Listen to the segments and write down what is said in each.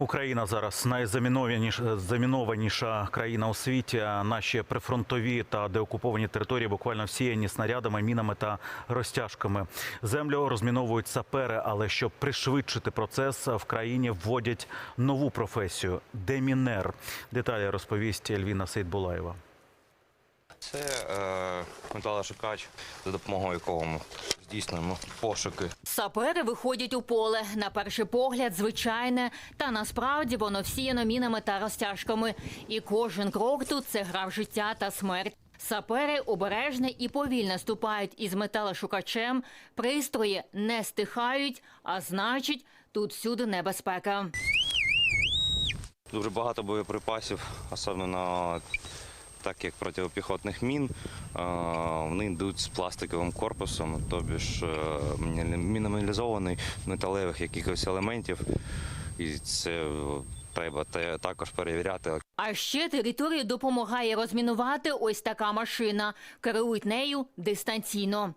Україна зараз найзамінованіша замінованіша країна у світі. Наші прифронтові та деокуповані території буквально всіяні снарядами, мінами та розтяжками. Землю розміновують сапери, але щоб пришвидшити процес, в країні вводять нову професію демінер. Деталі розповість Ельвіна Сейдбулаєва. Це е, металошукач, за допомогою якого здійснюємо пошуки. Сапери виходять у поле. На перший погляд, звичайне, та насправді воно всіяно мінами та розтяжками. І кожен крок тут це гра в життя та смерть. Сапери обережно і повільно ступають із металошукачем. Пристрої не стихають, а значить, тут всюди небезпека. Дуже багато боєприпасів, особливо так як протипіхотних мін. Вони йдуть з пластиковим корпусом, тобі ж е, мінімалізований металевих якихось елементів. І це е, треба також перевіряти. А ще територію допомагає розмінувати ось така машина. Керують нею дистанційно.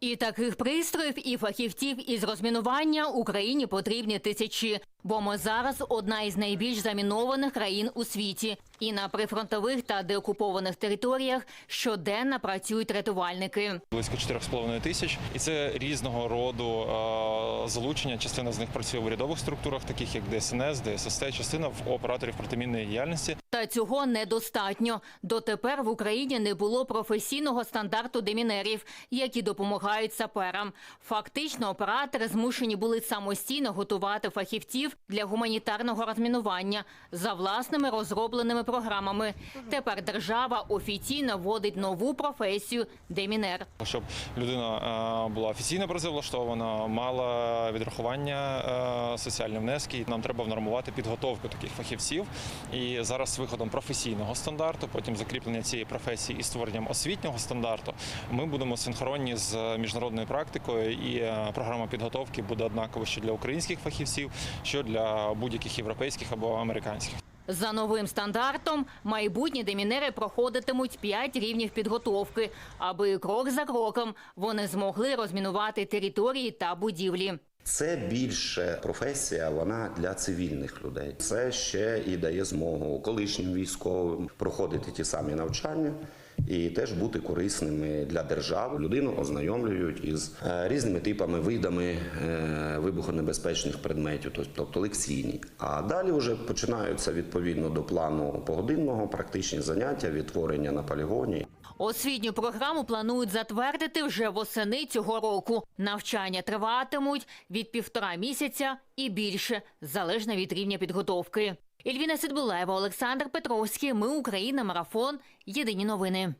І таких пристроїв і фахівців із розмінування Україні потрібні тисячі, бо ми зараз одна із найбільш замінованих країн у світі. І на прифронтових та деокупованих територіях щоденно працюють рятувальники. близько 4,5 тисяч, і це різного роду е, залучення. Частина з них працює в урядових структурах, таких як ДСНС, ДССТ, частина в операторів протимінної діяльності. Та цього недостатньо. Дотепер в Україні не було професійного стандарту демінерів, які допомагають саперам. Фактично, оператори змушені були самостійно готувати фахівців для гуманітарного розмінування за власними розробленими програмами. Тепер держава офіційно вводить нову професію демінер. Щоб людина е, була офіційно працевлаштована, мала відрахування е, соціальні внески. Нам треба внормувати підготовку таких фахівців. І зараз з виходом професійного стандарту, потім закріплення цієї професії і створенням освітнього стандарту, ми будемо синхронні з міжнародною практикою, і е, програма підготовки буде однакова що для українських фахівців, що для будь-яких європейських або американських. За новим стандартом майбутні демінери проходитимуть 5 рівнів підготовки, аби крок за кроком вони змогли розмінувати території та будівлі. Це більше професія, вона для цивільних людей. Це ще і дає змогу колишнім військовим проходити ті самі навчання і теж бути корисними для держави. Людину ознайомлюють із е, різними типами видами е, вибухонебезпечних предметів, тобто лекційні. А далі вже починаються відповідно до плану погодинного практичні заняття, відтворення на полігоні. Освітню програму планують затвердити вже восени цього року. Навчання триватимуть від півтора місяця і більше, залежно від рівня підготовки. Ільвіна Сидбулева, Олександр Петровський. Ми Україна. Марафон. Єдині новини.